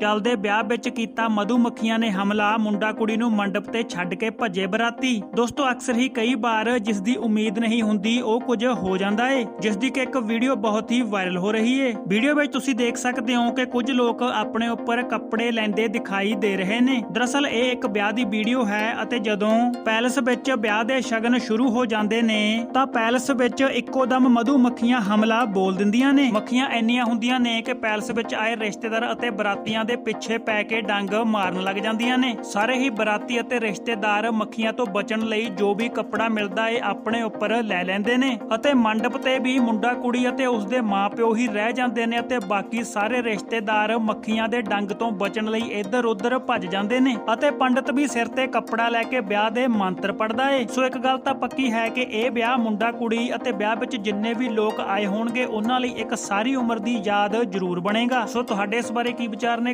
ਚੱਲਦੇ ਵਿਆਹ ਵਿੱਚ ਕੀਤਾ ਮਧੂਮੱਖੀਆਂ ਨੇ ਹਮਲਾ, ਮੁੰਡਾ ਕੁੜੀ ਨੂੰ ਮੰਡਪ ਤੇ ਛੱਡ ਕੇ ਭੱਜੇ ਬਰਾਤੀ। ਦੋਸਤੋ, ਅਕਸਰ ਹੀ ਕਈ ਵਾਰ ਜਿਸ ਦੀ ਉਮੀਦ ਨਹੀਂ ਹੁੰਦੀ, ਉਹ ਕੁਝ ਹੋ ਜਾਂਦਾ ਏ, ਜਿਸ ਦੀ ਕਿ ਇੱਕ ਵੀਡੀਓ ਬਹੁਤ ਹੀ ਵਾਇਰਲ ਹੋ ਰਹੀ ਏ। ਵੀਡੀਓ ਵਿੱਚ ਤੁਸੀਂ ਦੇਖ ਸਕਦੇ ਹੋ ਕਿ ਕੁਝ ਲੋਕ ਆਪਣੇ ਉੱਪਰ ਕੱਪੜੇ ਲੈਂਦੇ ਦਿਖਾਈ ਦੇ ਰਹੇ ਨੇ। ਦਰਅਸਲ, ਇਹ ਇੱਕ ਵਿਆਹ ਦੀ ਵੀਡੀਓ ਹੈ ਅਤੇ ਜਦੋਂ ਪੈਲਸ ਵਿੱਚ ਵਿਆਹ ਦੇ ਸ਼ਗਨ ਸ਼ੁਰੂ ਹੋ ਜਾਂਦੇ ਨੇ, ਤਾਂ ਪੈਲਸ ਵਿੱਚ ਇੱਕੋ ਦਮ ਮਧੂਮੱਖੀਆਂ ਹਮਲਾ ਬੋਲ ਦਿੰਦੀਆਂ ਨੇ। ਮੱਖੀਆਂ ਇੰਨੀਆਂ ਹੁੰਦੀਆਂ ਨੇ ਕਿ ਪੈਲਸ ਵਿੱਚ ਆਏ ਰਿਸ਼ਤੇਦਾਰ ਅਤੇ ਬਰਾਤੀਆਂ ਦੇ ਪਿੱਛੇ ਪੈ ਕੇ ਡੰਗ ਮਾਰਨ ਲੱਗ ਜਾਂਦੀਆਂ ਨੇ। ਸਾਰੇ ਹੀ ਬਰਾਤੀ ਅਤੇ ਰਿਸ਼ਤੇਦਾਰ ਮੱਖੀਆਂ ਤੋਂ ਬਚਣ ਲਈ ਜੋ ਵੀ ਕੱਪੜਾ ਮਿਲਦਾ ਏ ਆਪਣੇ ਉੱਪਰ ਲੈ ਲੈਂਦੇ ਨੇ ਅਤੇ ਮੰਡਪ ਤੇ ਵੀ ਮੁੰਡਾ ਕੁੜੀ ਅਤੇ ਉਸਦੇ ਮਾਪਿਓ ਹੀ ਰਹਿ ਜਾਂਦੇ ਨੇ ਅਤੇ ਬਾਕੀ ਸਾਰੇ ਰਿਸ਼ਤੇਦਾਰ ਮੱਖੀਆਂ ਦੇ ਡੰਗ ਤੋਂ ਬਚਣ ਲਈ ਇੱਧਰ ਉੱਧਰ ਭੱਜ ਜਾਂਦੇ ਨੇ ਅਤੇ ਪੰਡਤ ਵੀ ਸਿਰ ਤੇ ਕੱਪੜਾ ਲੈ ਕੇ ਵਿਆਹ ਦੇ ਮੰਤਰ ਪੜਦਾ ਏ। ਸੋ ਇੱਕ ਗੱਲ ਤਾਂ ਪੱਕੀ ਹੈ ਕਿ ਇਹ ਵਿਆਹ ਮੁੰਡਾ ਕੁੜੀ ਅਤੇ ਵਿਆਹ ਵਿੱਚ ਜਿੰਨੇ ਵੀ ਲੋਕ ਆਏ ਹੋਣਗੇ, ਉਹਨਾਂ ਲਈ ਇੱਕ ਸਾਰੀ ਉਮਰ ਦੀ ਯਾਦ ਜ਼ਰੂਰ ਬਣੇਗਾ। ਸੋ ਤੁਹਾਡੇ ਇਸ ਬਾਰੇ ਕੀ ਵਿਚਾਰ ਨੇ?